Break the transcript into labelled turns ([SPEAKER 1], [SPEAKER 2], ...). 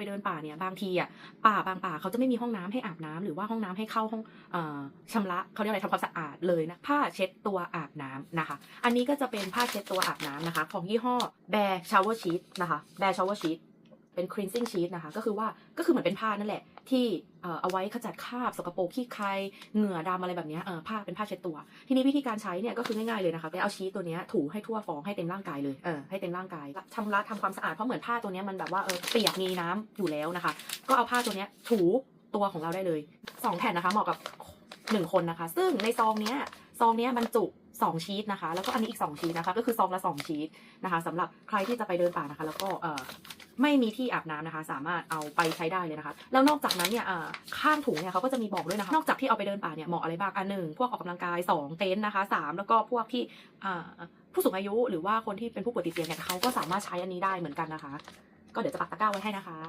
[SPEAKER 1] ไปเดินป่าเนี่ยบางทีอะป่าบางป่าเขาจะไม่มีห้องน้ำให้อาบน้ำหรือว่าห้องน้ำให้เข้าห้องอ่อชำระเขาเรียกอะไรทำความสะอาดเลยนะผ้าเช็ดตัวอาบน้ำนะคะ อันนี้ก็จะเป็นผ้าเช็ดตัวอาบน้ำนะคะ ของยี่ห้อแบร์ชาวเวอร์ชีตนะคะแบร์ชาวเวอร์ชีต เป็น cleansing sheet นะคะ ก็คือว่าก็คือเหมือนเป็นผ้านั่นแหละ ที่เอ่อเอาไว้ขจัดคราบสกปรกขี้ใครเหงื่อดำอะไรแบบเนี้ยเออผ้าเป็นผ้าเช็ดตัว ทีนี้วิธีการใช้เนี่ยก็คือง่ายๆเลยนะคะเอาชีตตัวนี้ถูให้ทั่วฟองให้เต็มร่างกายเลยเออให้เต็มร่างกายชำระทำความสะอาดเพราะเหมือนผ้าตัวนี้มันแบบว่าเออเปียกมีน้ำอยู่แล้วนะคะ ก็เอาผ้าตัวนี้ถูตัวของเราได้เลยสองแผ่นนะคะเหมาะกับหนึ่งคนนะคะ ซึ่งในซองเนี้ยซองเนี้ยบรรจุสองชีตนะคะ แล้วก็อันนี้อีกสองชีตนะคะ ก็คือซองละสองชีตนะคะสำหรับใครที่จะไปเดินป่านะคะ แล้วก็เออ ไม่มีที่อาบน้ำนะคะ สามารถเอาไปใช้ได้เลยนะคะ แล้วนอกจากนั้นเนี่ยข้างถุงเนี่ยเขาก็จะมีบอกด้วยนะคะ นอกจากที่เอาไปเดินป่าเนี่ยเหมาะอะไรบ้างอันหนึ่งพวกออกกำลังกายสองเต็นท์นะคะสามแล้วก็พวกที่ผู้สูงอายุหรือว่าคนที่เป็นผู้ป่วยติดเตียงเนี่ยเขาก็สามารถใช้อันนี้ได้เหมือนกันนะคะ ก็เดี๋ยวจะปักตะกร้าไว้ให้นะคะ